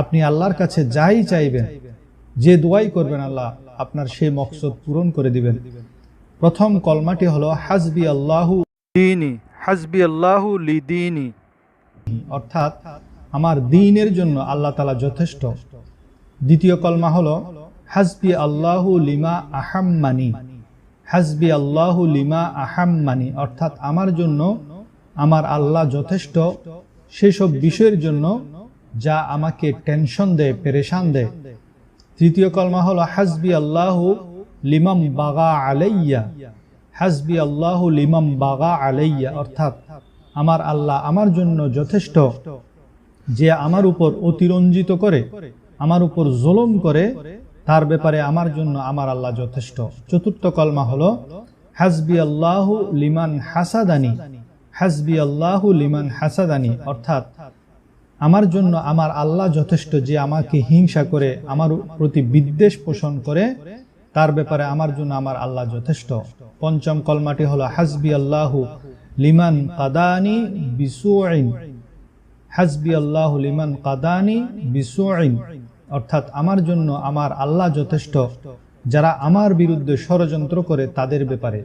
আপনি আল্লাহর কাছে যাই চাইবেন যে দোয়াই করবেন আল্লাহ আপনার সেই মকসদ পূরণ করে দিবেন। প্রথম কলমাটি হলো হাসবি আল্লাহু দিনী হাসবি আল্লাহু লিদিনী। অর্থাৎ আমার দিনের জন্য আল্লাহ তালা যথেষ্ট। দ্বিতীয় কলমা হলো হাসবি আল্লাহু লিমা আহাম্মানি। হাসবি আল্লাহু লিমা আহাম্মানি অর্থাৎ আমার জন্য আমার আল্লাহ যথেষ্ট। সেসব বিষয়ের জন্য যা আমাকে টেনশন দেয় পেরেশান দেয় তৃতীয় কলমা হলো, হাসবি আল্লাহু লিমাম বাগা আলাইয়া। হাসবি আল্লাহু লিমাম বাগা আলাইয়া। অর্থাৎ, আমার আল্লাহ আমার জন্য যথেষ্ট, যে আমার উপর অতিরঞ্জিত করে, আমার উপর জুলুম করে, তার ব্যাপারে আমার জন্য আমার আল্লাহ যথেষ্ট। চতুর্থ কলমা হলো, হাসবি আল্লাহু লিমান হাসাদানি। হাসবি আল্লাহু লিমান হাসাদানি। অর্থাৎ আমার জন্য আমার আল্লাহ যথেষ্ট যে আমাকে হিংসা করে, আমার প্রতি বিদ্বেষ পোষণ করে, তার ব্যাপারে আমার জন্য আমার আল্লাহ যথেষ্ট। পঞ্চম কলমাটি হলো হাসবি আল্লাহু লিমান কাদানি বিসুইন। হাসবি আল্লাহ লিমান কাদানি বিসুইন। অর্থাৎ আমার জন্য আমার আল্লাহ যথেষ্ট, যারা আমার বিরুদ্ধে ষড়যন্ত্র করে তাদের ব্যাপারে।